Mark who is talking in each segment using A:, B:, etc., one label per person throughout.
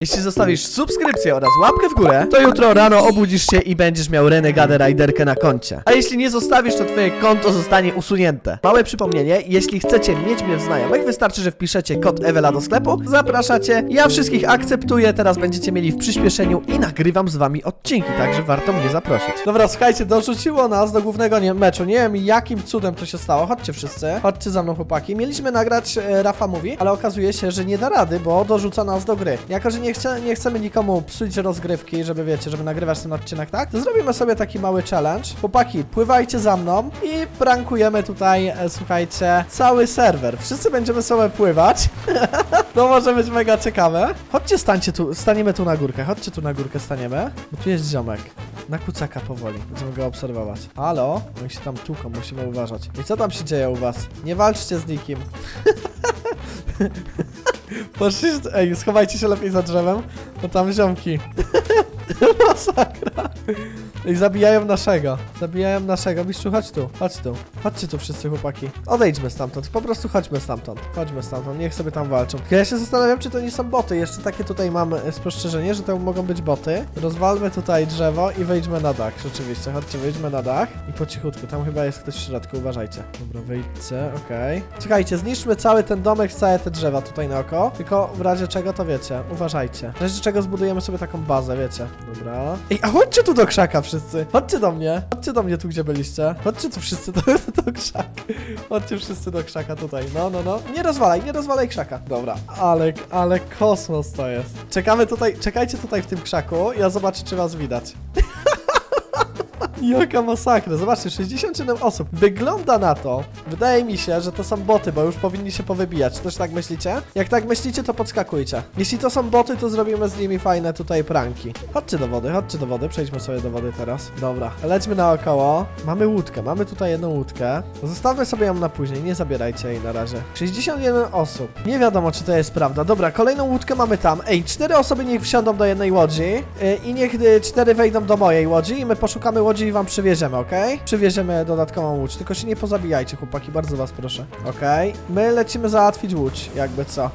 A: Jeśli zostawisz subskrypcję oraz łapkę w górę, to jutro rano obudzisz się i będziesz miał Renegadę Riderkę na koncie. A jeśli nie zostawisz, to twoje konto zostanie usunięte. Małe przypomnienie, jeśli chcecie mieć mnie w znajomych, wystarczy, że wpiszecie kod Ewela do sklepu, zapraszacie, ja wszystkich akceptuję, teraz będziecie mieli w przyspieszeniu i nagrywam z wami odcinki, także warto mnie zaprosić. Dobra, słuchajcie, dorzuciło nas do głównego nie, meczu, nie wiem jakim cudem to się stało, chodźcie wszyscy, chodźcie za mną chłopaki. Mieliśmy nagrać e, Rafa Mówi, ale okazuje się, że nie da rady, bo dorzuca nas do gry. Jako, że nie, chce, nie chcemy nikomu psuć rozgrywki, żeby wiecie, żeby nagrywać ten odcinek, tak? To zrobimy sobie taki mały challenge. Chłopaki, pływajcie za mną i prankujemy tutaj, e, słuchajcie, cały serwer. Wszyscy będziemy sobie pływać. to może być mega ciekawe. Chodźcie, stańcie tu, staniemy tu na górkę, chodźcie tu na górkę staniemy, bo tu jest ziomek. Na kucaka powoli, będziemy go obserwować. Halo? Oni się tam tłuką, musimy uważać. I co tam się dzieje u was? Nie walczcie z nikim. Poszliście, ej, schowajcie się lepiej za drzewem, bo tam ziomki. Masakra. I zabijają naszego. Zabijają naszego. Mistrzu, chodź tu, chodź tu. Chodźcie tu wszyscy chłopaki. Odejdźmy stamtąd, po prostu chodźmy stamtąd. Chodźmy stamtąd, niech sobie tam walczą. Ja się zastanawiam, czy to nie są boty. Jeszcze takie tutaj mam e, spostrzeżenie, że to mogą być boty. Rozwalmy tutaj drzewo i wejdźmy na dach. Rzeczywiście, chodźcie, wejdźmy na dach. I po cichutku, tam chyba jest ktoś w środku, uważajcie. Dobra, wyjdźcie, okej. Czekajcie, zniszczmy cały ten domek, całe te drzewa tutaj na oko. Tylko w razie czego to wiecie, uważajcie. W razie czego zbudujemy sobie taką bazę, wiecie. Dobra. Ej, a chodźcie tu do krzaka wszyscy. Chodźcie do mnie. Chodźcie do mnie tu, gdzie byliście. Chodźcie tu wszyscy do, do krzaka. Chodźcie wszyscy do krzaka tutaj. No, no, no. Nie rozwalaj, nie rozwalaj krzaka. Dobra. Ale, ale kosmos to jest. Czekamy tutaj, czekajcie tutaj w tym krzaku. Ja zobaczę, czy was widać. Jaka masakra, zobaczcie, 67 osób. Wygląda na to, wydaje mi się, że to są boty, bo już powinni się powybijać. Też tak myślicie? Jak tak myślicie, to podskakujcie. Jeśli to są boty, to zrobimy z nimi fajne tutaj pranki. Chodźcie do wody, chodźcie do wody, przejdźmy sobie do wody teraz. Dobra, lećmy naokoło. Mamy łódkę, mamy tutaj jedną łódkę. Zostawmy sobie ją na później, nie zabierajcie jej na razie. 61 osób. Nie wiadomo, czy to jest prawda. Dobra, kolejną łódkę mamy tam. Ej, cztery osoby niech wsiądą do jednej łodzi yy, i niech y, cztery wejdą do mojej łodzi i my poszukamy łodzi i wam przywieziemy, okej? Przywieziemy dodatkową łódź, tylko się nie pozabijajcie, chłopaki, bardzo was proszę. Okej? My lecimy załatwić łódź, jakby co.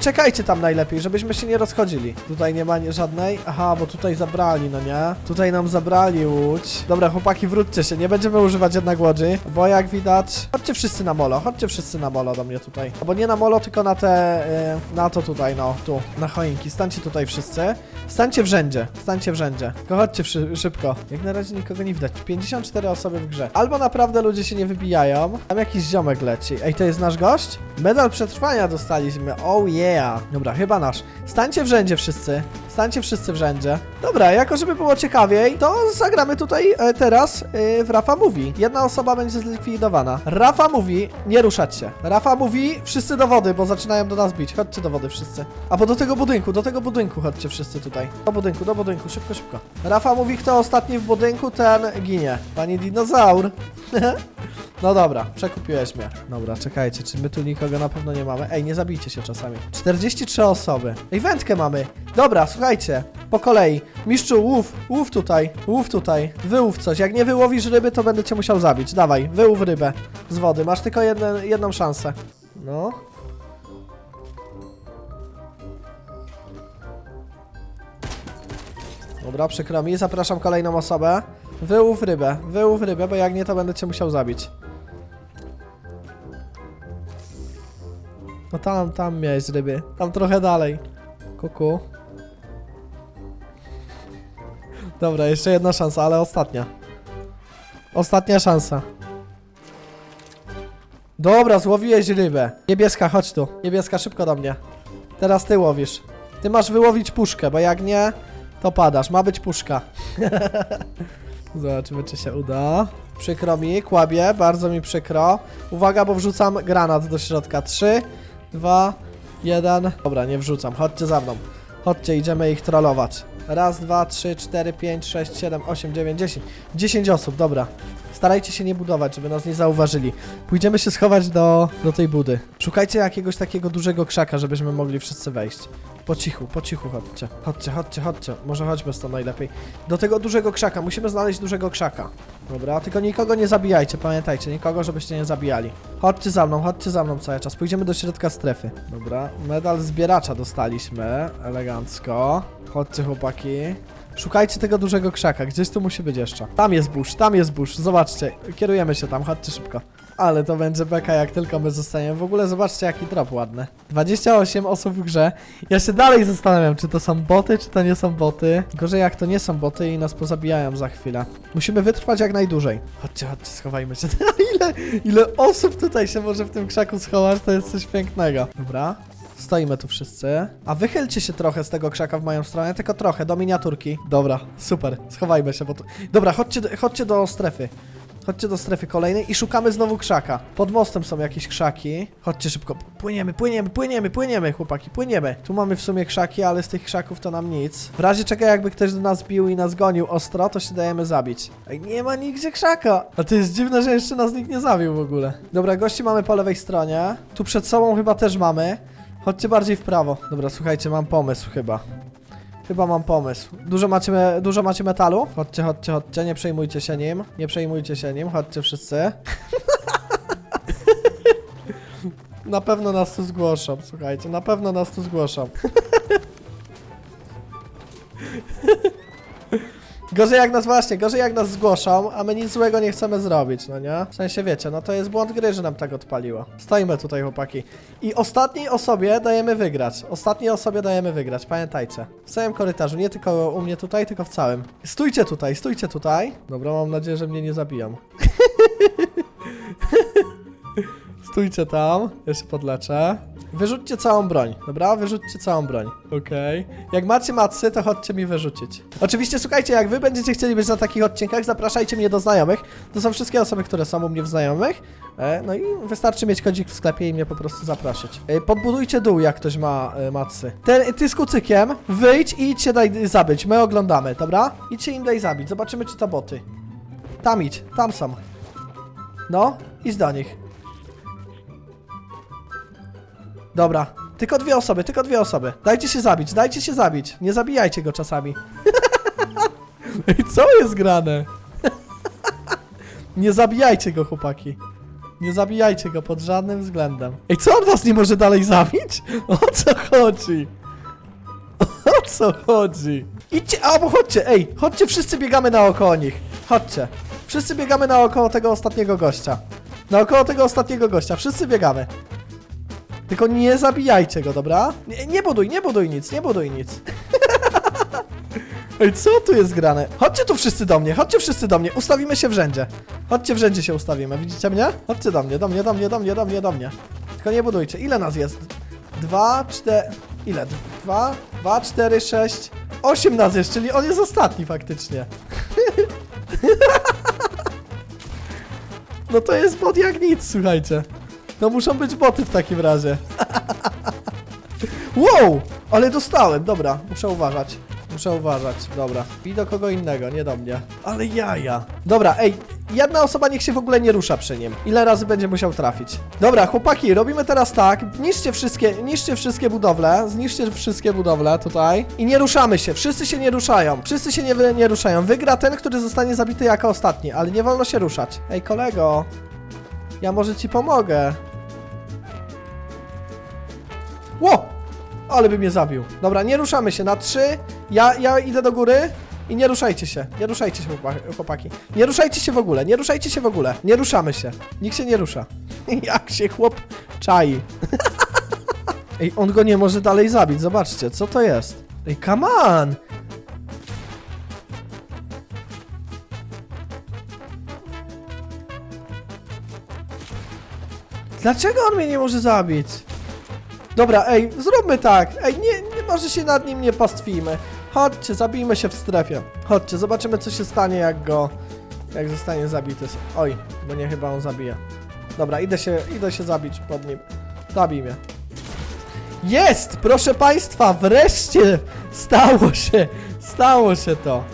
A: Czekajcie tam najlepiej, żebyśmy się nie rozchodzili. Tutaj nie ma nie żadnej. Aha, bo tutaj zabrali, no nie? Tutaj nam zabrali łódź. Dobra, chłopaki, wróćcie się, nie będziemy używać jednak łodzi, bo jak widać... Chodźcie wszyscy na molo, chodźcie wszyscy na molo do mnie tutaj. Albo nie na molo, tylko na te... y, na to tutaj, no, tu, na choinki. Stańcie tutaj wszyscy. Stańcie w rzędzie, stańcie w rzędzie. Tylko chodźcie szy szybko. Jak na razie nikogo nie widać. 54 osoby w grze. Albo naprawdę ludzie się nie wybijają. Tam jakiś ziomek leci. Ej, to jest nasz gość? Medal przetrwania dostaliśmy. Oh yeah. Dobra, chyba nasz. Stańcie w rzędzie wszyscy. Stańcie wszyscy w rzędzie. Dobra, jako żeby było ciekawiej, to zagramy tutaj e, teraz e, w Rafa Mówi. Jedna osoba będzie zlikwidowana. Rafa mówi, nie ruszać się. Rafa mówi, wszyscy do wody, bo zaczynają do nas bić. Chodźcie do wody wszyscy. A bo do tego budynku, do tego budynku chodźcie wszyscy tutaj. Do budynku, do budynku, szybko, szybko. Rafa mówi, kto ostatni w budynku, ten ginie. Pani dinozaur. No dobra, przekupiłeś mnie. Dobra, czekajcie, czy my tu nikogo na pewno nie mamy? Ej, nie zabijcie się czasami. 43 osoby. Ej, wędkę mamy. Dobra, słuchajcie, po kolei. Mistrzu, łów, łów tutaj, łów tutaj. Wyłów coś. Jak nie wyłowisz ryby, to będę cię musiał zabić. Dawaj, wyłów rybę z wody. Masz tylko jedne, jedną szansę. No. Dobra, przykro mi. Zapraszam kolejną osobę. Wyłów rybę, wyłów rybę, bo jak nie, to będę cię musiał zabić. No tam, tam miałeś ryby. Tam trochę dalej. Kuku. Dobra, jeszcze jedna szansa, ale ostatnia. Ostatnia szansa. Dobra, złowiłeś rybę. Niebieska, chodź tu. Niebieska, szybko do mnie. Teraz ty łowisz. Ty masz wyłowić puszkę, bo jak nie, to padasz. Ma być puszka. Zobaczymy, czy się uda. Przykro mi, kłabie, bardzo mi przykro. Uwaga, bo wrzucam granat do środka. 3, 2, 1. Dobra, nie wrzucam. Chodźcie za mną. Chodźcie, idziemy ich trollować. Raz, dwa, trzy, cztery, pięć, sześć, siedem, osiem, dziewięć, dziesięć. Dziesięć osób, dobra. Starajcie się nie budować, żeby nas nie zauważyli. Pójdziemy się schować do, do tej budy. Szukajcie jakiegoś takiego dużego krzaka, żebyśmy mogli wszyscy wejść. Po cichu, po cichu chodźcie. Chodźcie, chodźcie, chodźcie. Może chodźmy stąd najlepiej. Do tego dużego krzaka. Musimy znaleźć dużego krzaka. Dobra, tylko nikogo nie zabijajcie, pamiętajcie, nikogo, żebyście nie zabijali. Chodźcie za mną, chodźcie za mną cały czas. Pójdziemy do środka strefy. Dobra, medal zbieracza dostaliśmy. Elegancko. Chodźcie, chłopaki. Szukajcie tego dużego krzaka, gdzieś tu musi być jeszcze. Tam jest burz, tam jest burz, zobaczcie. Kierujemy się tam, chodźcie szybko. Ale to będzie beka, jak tylko my zostaniemy. W ogóle zobaczcie, jaki drop ładny. 28 osób w grze. Ja się dalej zastanawiam, czy to są boty, czy to nie są boty. Gorzej, jak to nie są boty i nas pozabijają za chwilę. Musimy wytrwać jak najdłużej. Chodźcie, chodźcie, schowajmy się. ile, ile osób tutaj się może w tym krzaku schować, to jest coś pięknego. Dobra. Stoimy tu wszyscy. A wychylcie się trochę z tego krzaka w moją stronę, tylko trochę, do miniaturki. Dobra, super. Schowajmy się, bo tu... Dobra, chodźcie, do- chodźcie do strefy. Chodźcie do strefy kolejnej i szukamy znowu krzaka. Pod mostem są jakieś krzaki. Chodźcie szybko. Płyniemy, płyniemy, płyniemy, płyniemy, chłopaki, płyniemy. Tu mamy w sumie krzaki, ale z tych krzaków to nam nic. W razie czego jakby ktoś do nas bił i nas gonił ostro, to się dajemy zabić. Nie ma nigdzie krzaka. A to jest dziwne, że jeszcze nas nikt nie zabił w ogóle. Dobra, gości mamy po lewej stronie. Tu przed sobą chyba też mamy. Chodźcie bardziej w prawo. Dobra, słuchajcie, mam pomysł chyba. Chyba mam pomysł. Dużo macie, me, dużo macie metalu? Chodźcie, chodźcie, chodźcie, nie przejmujcie się nim. Nie przejmujcie się nim, chodźcie wszyscy. na pewno nas tu zgłoszą, słuchajcie, na pewno nas tu zgłoszą. Gorzej jak nas właśnie, gorzej jak nas zgłoszą, a my nic złego nie chcemy zrobić, no nie? W sensie wiecie, no to jest błąd gry, że nam tak odpaliło. Stoimy tutaj, chłopaki. I ostatniej osobie dajemy wygrać. Ostatniej osobie dajemy wygrać, pamiętajcie. W całym korytarzu, nie tylko u mnie tutaj, tylko w całym. Stójcie tutaj, stójcie tutaj. Dobra, mam nadzieję, że mnie nie zabiją. Stójcie tam, się podleczę. Wyrzućcie całą broń, dobra? Wyrzućcie całą broń. Okej. Jak macie macy, to chodźcie mi wyrzucić. Oczywiście, słuchajcie, jak wy będziecie chcieli być na takich odcinkach, zapraszajcie mnie do znajomych. To są wszystkie osoby, które są u mnie w znajomych. E, no i wystarczy mieć kodzik w sklepie i mnie po prostu zapraszać. E, podbudujcie dół, jak ktoś ma e, macy. Ten, ty z kucykiem, wyjdź i idźcie daj zabić. My oglądamy, dobra? Idźcie im daj zabić, zobaczymy czy to boty. Tam idź, tam są. No, idź do nich. Dobra. Tylko dwie osoby, tylko dwie osoby. Dajcie się zabić, dajcie się zabić. Nie zabijajcie go czasami. Ej, co jest grane? nie zabijajcie go, chłopaki. Nie zabijajcie go pod żadnym względem. Ej, co on was nie może dalej zabić? O co chodzi? O co chodzi? Idźcie, albo chodźcie, ej, chodźcie, wszyscy biegamy naokoło nich. Chodźcie. Wszyscy biegamy naokoło tego ostatniego gościa. Naokoło tego ostatniego gościa, wszyscy biegamy. Tylko nie zabijajcie go, dobra? Nie, nie buduj, nie buduj nic, nie buduj nic. Ej, co tu jest grane? Chodźcie tu wszyscy do mnie, chodźcie wszyscy do mnie, ustawimy się w rzędzie. Chodźcie w rzędzie się ustawimy, widzicie mnie? Chodźcie do mnie, do mnie, do mnie, do mnie, do mnie, do mnie. Tylko nie budujcie, ile nas jest? Dwa, cztery... Ile? Dwa, dwa, cztery, sześć... Osiem nas jest, czyli on jest ostatni faktycznie. No to jest bot jak nic, słuchajcie. No muszą być boty w takim razie. wow! Ale dostałem, dobra, muszę uważać. Muszę uważać, dobra. I do kogo innego, nie do mnie. Ale jaja. Dobra, ej, jedna osoba niech się w ogóle nie rusza przy nim. Ile razy będzie musiał trafić? Dobra, chłopaki, robimy teraz tak. Niszcie wszystkie, niszcie wszystkie budowle. Zniszcie wszystkie budowle tutaj. I nie ruszamy się, wszyscy się nie ruszają. Wszyscy się nie, nie ruszają. Wygra ten, który zostanie zabity jako ostatni, ale nie wolno się ruszać. Ej, kolego. Ja może ci pomogę. Ło! Ale by mnie zabił. Dobra, nie ruszamy się. Na trzy. Ja, ja idę do góry. I nie ruszajcie się. Nie ruszajcie się, chłopa- chłopaki. Nie ruszajcie się w ogóle. Nie ruszajcie się w ogóle. Nie ruszamy się. Nikt się nie rusza. Jak się chłop czai. Ej, on go nie może dalej zabić. Zobaczcie, co to jest. Ej, come on! Dlaczego on mnie nie może zabić? Dobra, ej, zróbmy tak. Ej, nie, nie może się nad nim nie pastwimy. Chodźcie, zabijmy się w strefie. Chodźcie, zobaczymy co się stanie jak go... Jak zostanie zabity. Oj, bo nie chyba on zabije. Dobra, idę się, idę się zabić pod nim. Zabij mnie. Jest! Proszę Państwa, wreszcie stało się, stało się to.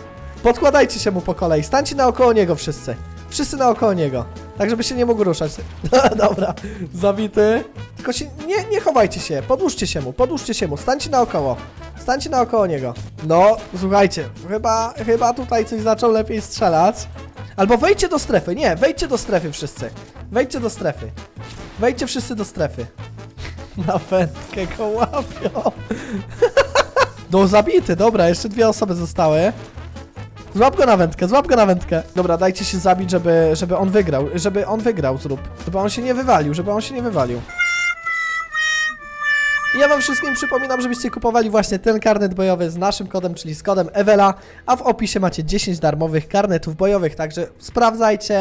A: Podkładajcie się mu po kolei, stańcie naokoło niego wszyscy. Wszyscy naokoło niego. Tak, żeby się nie mógł ruszać. Dobra, zabity. Tylko się, nie, nie chowajcie się, podłóżcie się mu, podłóżcie się mu, stańcie naokoło. Stańcie naokoło niego. No, słuchajcie, chyba, chyba tutaj coś zaczął lepiej strzelać. Albo wejdźcie do strefy, nie, wejdźcie do strefy wszyscy. Wejdźcie do strefy. Wejdźcie wszyscy do strefy. Na wędkę go łapią. No zabity, dobra, jeszcze dwie osoby zostały. Złap go na wędkę, złap go na wędkę. Dobra, dajcie się zabić, żeby, żeby on wygrał, żeby on wygrał zrób. Żeby on się nie wywalił, żeby on się nie wywalił. I Ja wam wszystkim przypominam, żebyście kupowali właśnie ten karnet bojowy z naszym kodem, czyli z kodem Ewela, a w opisie macie 10 darmowych karnetów bojowych, także sprawdzajcie,